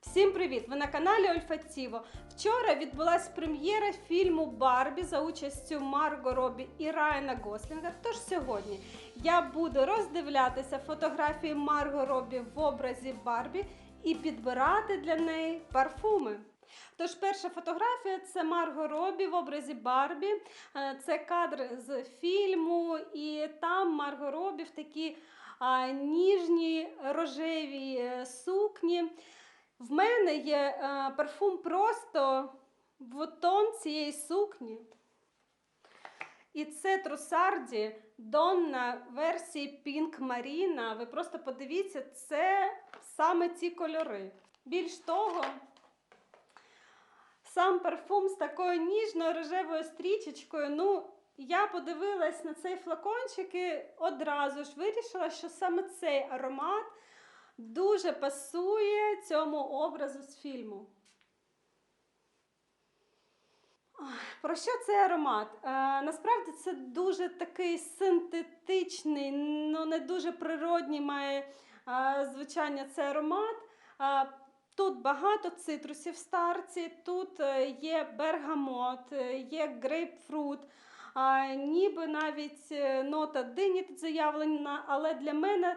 Всім привіт! Ви на каналі Ольфатіво. Вчора відбулась прем'єра фільму Барбі за участю Марго Робі і Райана Гослінга. Тож сьогодні я буду роздивлятися фотографії Марго Робі в образі Барбі і підбирати для неї парфуми. Тож перша фотографія це Марго Робі в образі Барбі. Е, Це кадр з фільму, і там Марго Робі в такій а, ніжній рожевій е, сукні. В мене є е, парфум просто в тон цієї сукні. І це Трусарді Донна версії Pink Marina. Ви просто подивіться, це саме ці кольори. Більш того, сам парфум з такою ніжною рожевою стрічечкою. Ну, я подивилась на цей флакончик і одразу ж вирішила, що саме цей аромат дуже пасує цьому образу з фільму. Про що цей аромат? Е, насправді це дуже такий синтетичний, ну не дуже природній має е, звучання цей аромат. Е, тут багато цитрусів в старці, тут е, є бергамот, е, є грейпфрут, е, ніби навіть е, нота дині тут заявлена, але для мене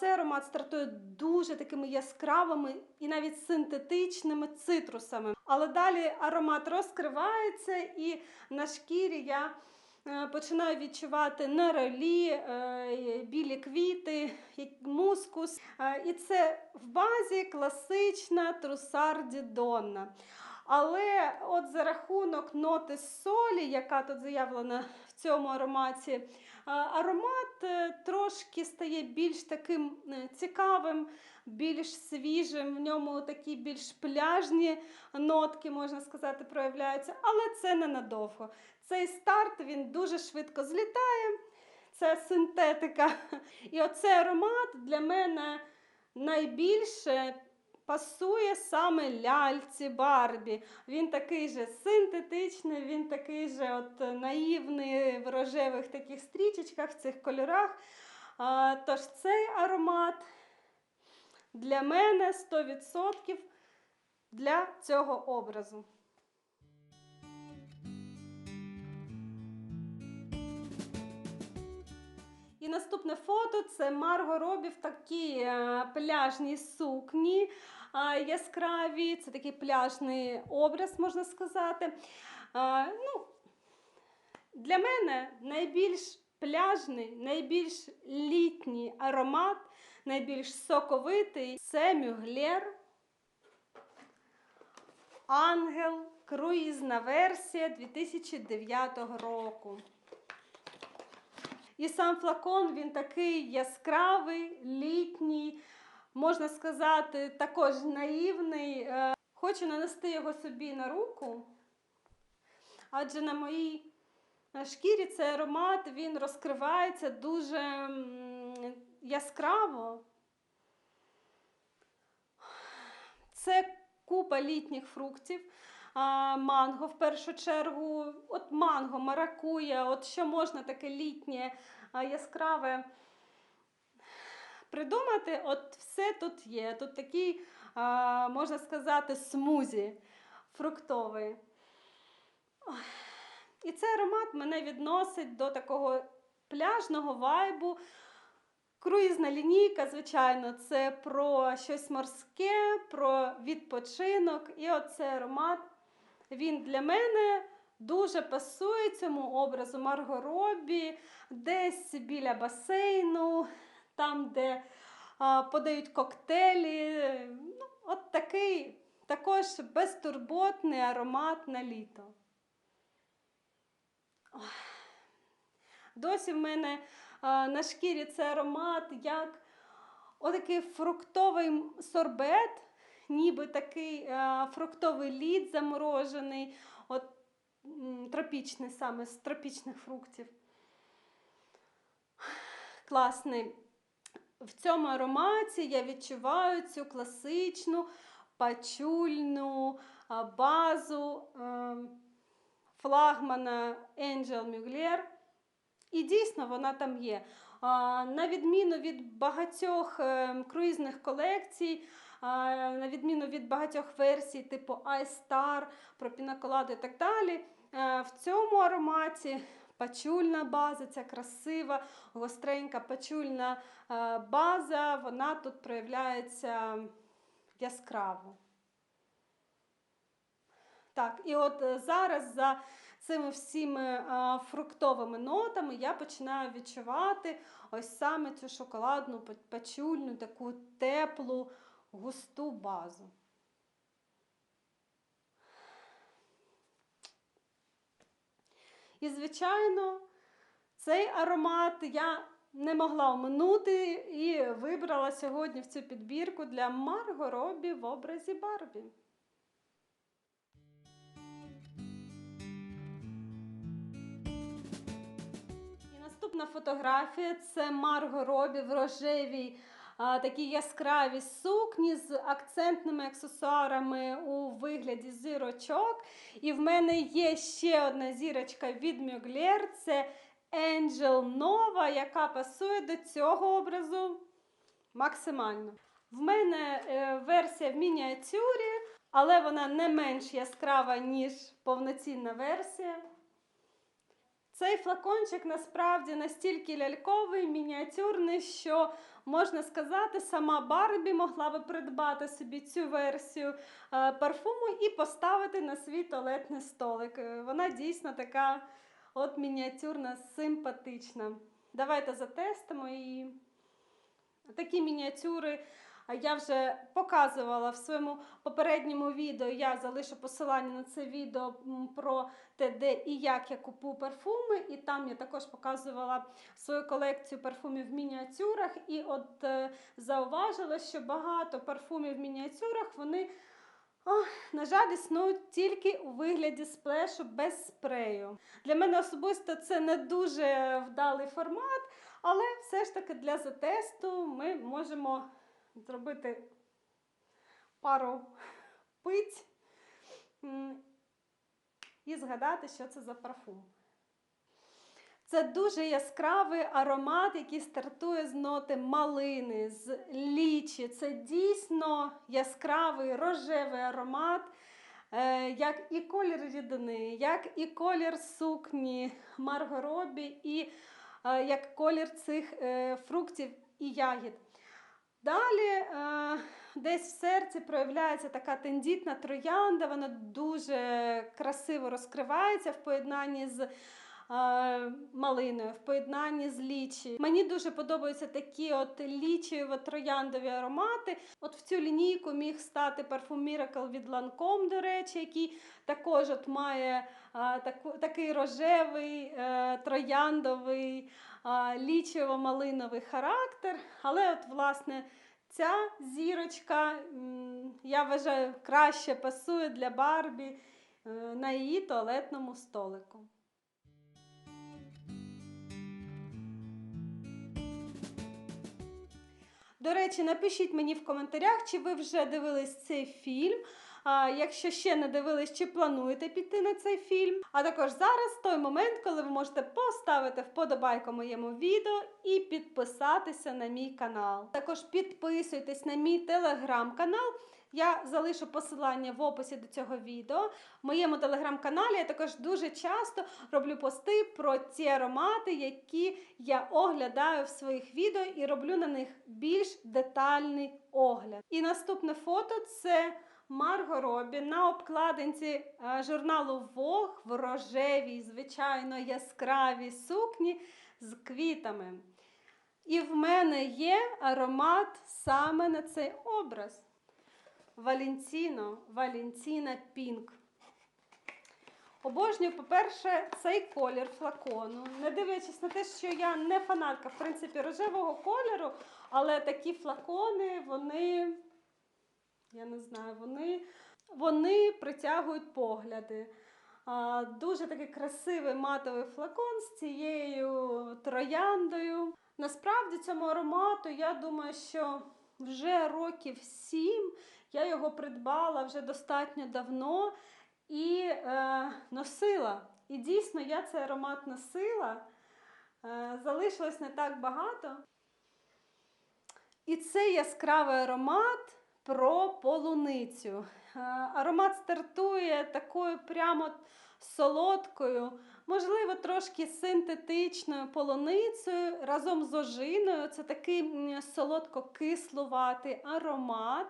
цей аромат стартує дуже такими яскравими і навіть синтетичними цитрусами. Але далі аромат розкривається, і на шкірі я е, починаю відчувати неролі, е, білі квіти, мускус. Е, І це в базі класична трусарді Донна. Але от за рахунок ноти солі, яка тут заявлена в цьому ароматі, е, аромат е, трошки стає більш таким е, цікавим, більш свіжим. В ньому такі більш пляжні нотки, можна сказати, проявляються. Але це ненадовго. Цей старт він дуже швидко злітає. Це синтетика. І оцей аромат для мене найбільше пасує саме ляльці Барбі. Він такий же синтетичний, він такий же от наївний в рожевих таких стрічечках, в цих кольорах. А, тож цей аромат для мене 100% для цього образу. І наступне фото це Марго Робі в такій е, пляжній сукні яскраві. Це такий пляжний образ, можна сказати. Ну, для мене найбільш пляжний, найбільш літній аромат, найбільш соковитий це Мюглер Ангел, круїзна версія 2009 року. І сам флакон він такий яскравий, літній, можна сказати, також наївний. Е, Хочу нанести його собі на руку, адже на моїй шкірі цей аромат він розкривається дуже яскраво. Це купа літніх фруктів. Манго в першу чергу. От манго, маракуя, от що можна таке літнє, яскраве придумати, от все тут є. Тут такий, а, можна сказати, смузі фруктовий. І цей аромат мене відносить до такого пляжного вайбу. Круїзна лінійка, звичайно, це про щось морське, про відпочинок. І оцей аромат, він для мене дуже пасує цьому образу Марго Робі, десь біля басейну, там, де а, подають коктейлі. Ну, от такий також безтурботний аромат на літо. Досі в мене а, на шкірі це аромат як отакий фруктовий сорбет, ніби такий а, фруктовий лід заморожений, от, тропічний саме з тропічних фруктів. Класний. В цьому ароматі я відчуваю цю класичну пачульну базу флагмана Angel Mugler. І дійсно вона там є. На відміну від багатьох е, круїзних колекцій, на відміну від багатьох версій, типу iStar, про пінаколаду і так далі. Е, В цьому ароматі пачульна база, ця красива, гостренька пачульна е, база, вона тут проявляється яскраво. Так, і от е, зараз за цими всіми е, фруктовими нотами я починаю відчувати ось саме цю шоколадну пачульну, таку теплу, густу базу. І, звичайно, цей аромат я не могла оминути і вибрала сьогодні в цю підбірку для Марго Робі в образі Барбі. І наступна фотографія це Марго Робі в рожевій а, такій яскравій сукні з акцентними аксесуарами у вигляді зірочок. І в мене є ще одна зірочка від Мюглєр. Це Angel Nova, яка пасує до цього образу максимально. В мене е, версія в мініатюрі, але вона не менш яскрава, ніж повноцінна версія. Цей флакончик насправді настільки ляльковий, мініатюрний, що можна сказати, сама Барбі могла би придбати собі цю версію е, парфуму і поставити на свій туалетний столик. Е, Вона дійсно така от мініатюрна, симпатична. Давайте затестимо її. Такі мініатюри я вже показувала в своєму попередньому відео. Я залишу посилання на це відео про те, де і як я купую парфуми. І там я також показувала свою колекцію парфумів в мініатюрах. І от е, зауважила, що багато парфумів в мініатюрах вони. Ох, на жаль, існують тільки у вигляді сплешу без спрею. Для мене особисто це не дуже вдалий формат, але все ж таки для затесту ми можемо зробити пару пить і згадати, що це за парфум. Це дуже яскравий аромат, який стартує з ноти малини, з лічі. Це дійсно яскравий рожевий аромат, е, як і колір рідини, як і колір сукні Марго Робі, і е, як колір цих е, фруктів і ягід. Далі е, десь в серці проявляється така тендітна троянда, вона дуже красиво розкривається в поєднанні з е, малиною, в поєднанні з лічі. Мені дуже подобаються такі от лічево-трояндові аромати. От в цю лінійку міг стати парфум Miracle від Lancome, до речі, який також от має е, таку, такий рожевий, е, трояндовий, лічево-малиновий характер. Але от, власне, ця зірочка, я вважаю, краще пасує для Барбі е, на її туалетному столику. До речі, напишіть мені в коментарях, чи ви вже дивились цей фільм. Якщо ще не дивились, чи плануєте піти на цей фільм. А також зараз той момент, коли ви можете поставити вподобайку моєму відео і підписатися на мій канал. Також підписуйтесь на мій телеграм-канал. Я залишу посилання в описі до цього відео. В моєму телеграм-каналі я також дуже часто роблю пости про ці аромати, які я оглядаю в своїх відео і роблю на них більш детальний огляд. І наступне фото це Марго Робі на обкладинці е, журналу Vogue в рожевій, звичайно, яскравій сукні з квітами. І в мене є аромат саме на цей образ. Валентіно, Валентіна Пінк. Обожнюю, по-перше, цей колір флакону. Не дивлячись на те, що я не фанатка, в принципі, рожевого кольору, але такі флакони, вони, я не знаю, вони, вони притягують погляди. Дуже такий красивий матовий флакон з цією трояндою. Насправді цьому аромату, я думаю, що вже років сім я його придбала вже достатньо давно і е, носила. І дійсно я цей аромат носила. Е, залишилось не так багато. І цей яскравий аромат про полуницю. Аромат стартує такою прямо солодкою, можливо, трошки синтетичною полуницею разом з ожиною. Це такий солодко-кислуватий аромат.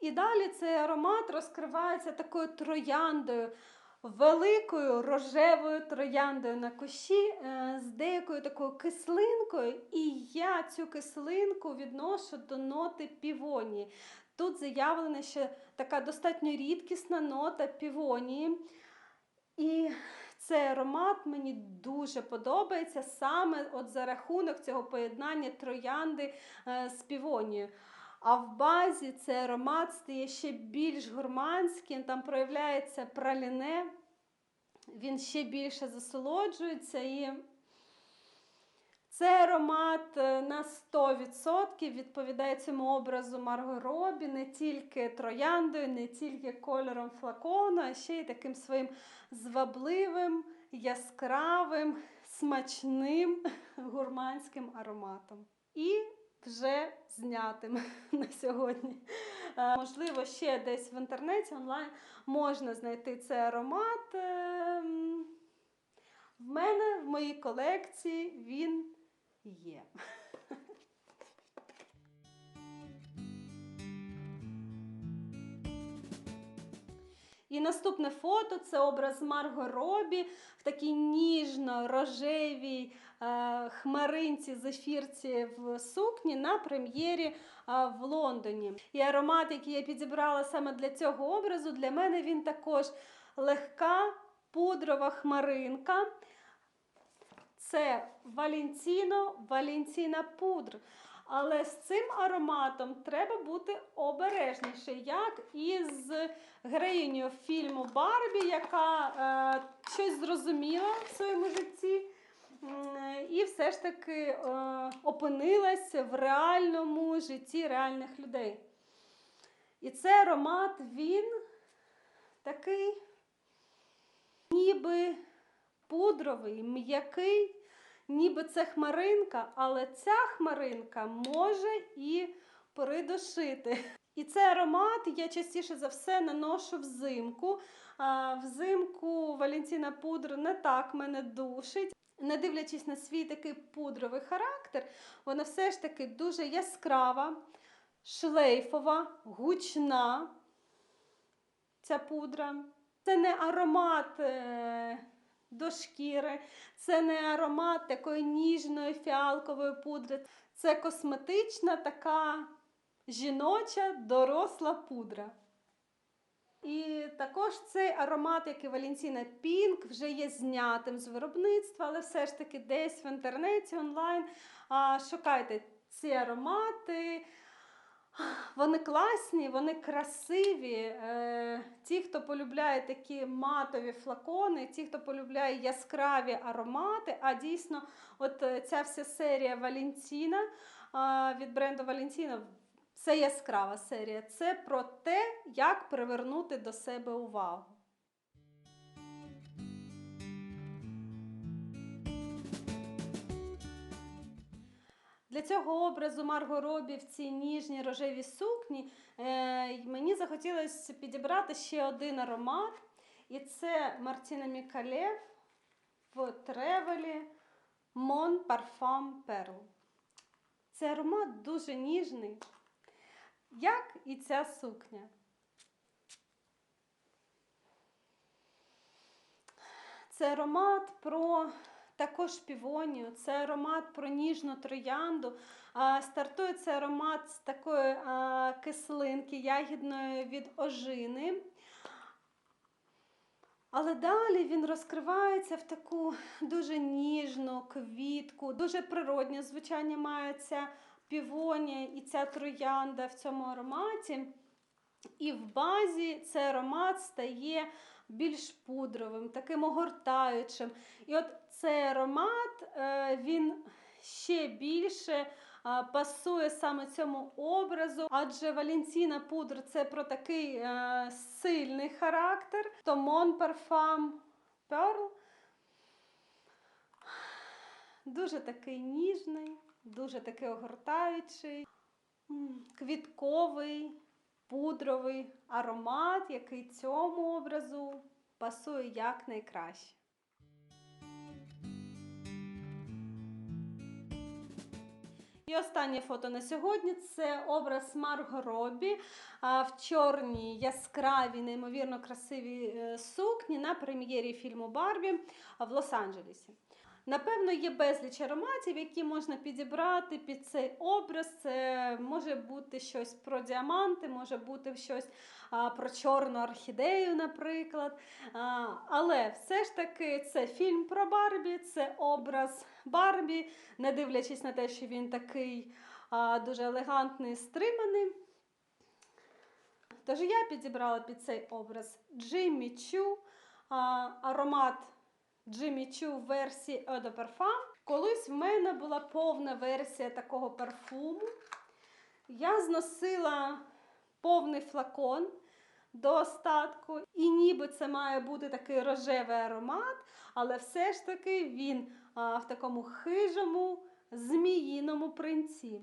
І далі цей аромат розкривається такою трояндою, великою рожевою трояндою на кущі е, з деякою такою кислинкою. І я цю кислинку відношу до ноти півонії. Тут заявлена ще така достатньо рідкісна нота півонії. І цей аромат мені дуже подобається саме от за рахунок цього поєднання троянди е, з півонією. А в базі цей аромат стає ще більш гурманським, там проявляється праліне, він ще більше засолоджується і цей аромат е, на 100% відповідає цьому образу Марго Робі не тільки трояндою, не тільки кольором флакону, а ще й таким своїм звабливим, яскравим, смачним гурманським ароматом. І вже знятим на сьогодні. Е, Можливо, ще десь в інтернеті онлайн можна знайти цей аромат. Ем, В мене в моїй колекції він є. І наступне фото це образ Марго Робі в такій ніжно-рожевій хмаринці зефірці в сукні на прем'єрі е, в Лондоні. І аромат, який я підібрала саме для цього образу, для мене він також легка пудрова хмаринка. Це Валентіно, Валентіна пудр. Але з цим ароматом треба бути обережніше, як і з героїнею фільму Барбі, яка е, щось зрозуміла в своєму житті. І все ж таки е, опинилася в реальному житті реальних людей. І цей аромат, він такий ніби пудровий, м'який, ніби це хмаринка, але ця хмаринка може і придушити. І цей аромат я частіше за все наношу взимку. А, взимку Валентина пудра не так мене душить. Не дивлячись на свій такий пудровий характер, вона все ж таки дуже яскрава, шлейфова, гучна. Ця пудра. Це не аромат е, до шкіри, це не аромат такої ніжної фіалкової пудри. Це косметична така жіноча доросла пудра. І також цей аромат, як і Валентина Пінк, вже є знятим з виробництва, але все ж таки десь в інтернеті онлайн. А, шукайте ці аромати. Вони класні, вони красиві. Е, ті, хто полюбляє такі матові флакони, ті, хто полюбляє яскраві аромати, а дійсно, от е, ця вся серія Валентіна від бренду Валентіна. Це яскрава серія. Це про те, як привернути до себе увагу. Для цього образу Марго Робі в цій ніжній рожевій сукні е, мені захотілося підібрати ще один аромат. І це Мартіна Мікале в тревелі Mon Parfum Pearl. Цей аромат дуже ніжний, як і ця сукня. Це аромат про також півонію, це аромат про ніжну троянду. А, Стартує цей аромат з такої а, кислинки ягідної від ожини. Але далі він розкривається в таку дуже ніжну квітку, дуже природнє звучання має ця півонія і ця троянда в цьому ароматі. І в базі цей аромат стає більш пудровим, таким огортаючим. І от цей аромат е, він ще більше пасує саме цьому образу, адже Валентіна пудр це про такий е, сильний характер. То Mon Parfum Pearl дуже такий ніжний, дуже такий огортаючий, квітковий, пудровий аромат, який цьому образу пасує якнайкраще. І останнє фото на сьогодні це образ Марго Робі в чорній яскравій, неймовірно красивій е, сукні на прем'єрі фільму Барбі в Лос-Анджелесі. Напевно, є безліч ароматів, які можна підібрати під цей образ. Це може бути щось про діаманти, може бути щось про чорну орхідею, наприклад. Але все ж таки це фільм про Барбі, це образ Барбі, не дивлячись на те, що він такий дуже елегантний, стриманий. Тож я підібрала під цей образ Джиммі Чу, аромат Джиммі Чу в версії Eau de Parfum. Колись в мене була повна версія такого парфуму. Я зносила повний флакон до остатку, і ніби це має бути такий рожевий аромат, але все ж таки він а, в такому хижому зміїному принці.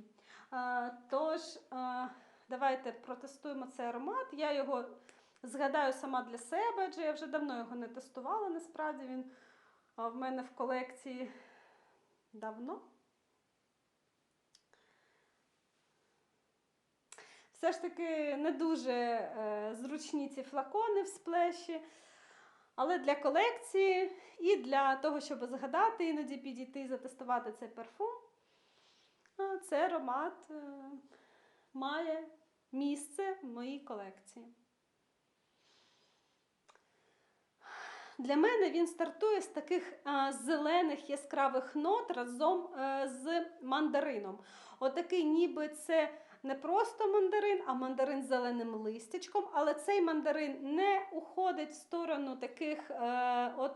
А, тож, а, давайте протестуємо цей аромат. Я його згадаю сама для себе, адже я вже давно його не тестувала. Насправді він в мене в колекції давно. Все ж таки не дуже е, зручні ці флакони в сплеші. Але для колекції і для того, щоб згадати, іноді підійти і затестувати цей парфум, цей аромат е, має місце в моїй колекції. Для мене він стартує з таких а, зелених яскравих нот разом е, з мандарином. Отакий, ніби це не просто мандарин, а мандарин з зеленим листячком. Але цей мандарин не уходить в сторону таких е, от.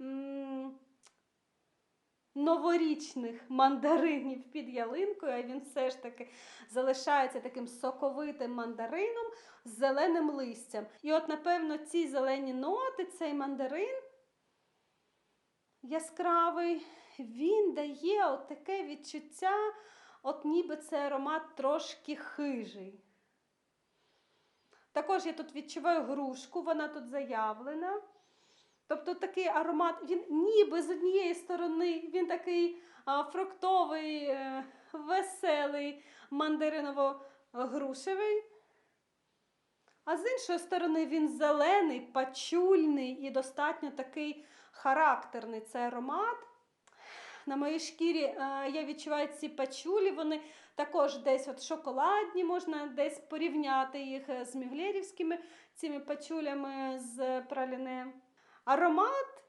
м, Новорічних мандаринів під ялинкою, а він все ж таки залишається таким соковитим мандарином з зеленим листям. І от, напевно, ці зелені ноти, цей мандарин яскравий, він дає от таке відчуття, от ніби це аромат трошки хижий. Також я тут відчуваю грушку, вона тут заявлена. Тобто такий аромат, він ніби з однієї сторони, він такий а, фруктовий, е, веселий, мандариново-грушевий. А з іншої сторони він зелений, пачульний і достатньо такий характерний цей аромат. На моїй шкірі е, я відчуваю ці пачулі, вони також десь от шоколадні, можна десь порівняти їх з міглерівськими цими пачулями з праліне. Аромат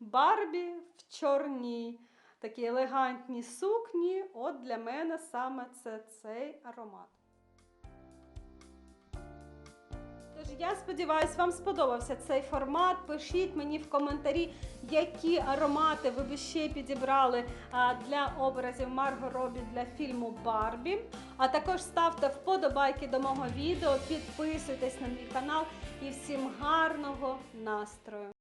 Барбі в чорній такій елегантній сукні. От для мене саме це цей аромат. Тож я сподіваюся, вам сподобався цей формат. Пишіть мені в коментарі, які аромати ви б ще підібрали для образів Марго Робі для фільму Барбі. А також ставте вподобайки до мого відео, підписуйтесь на мій канал і всім гарного настрою!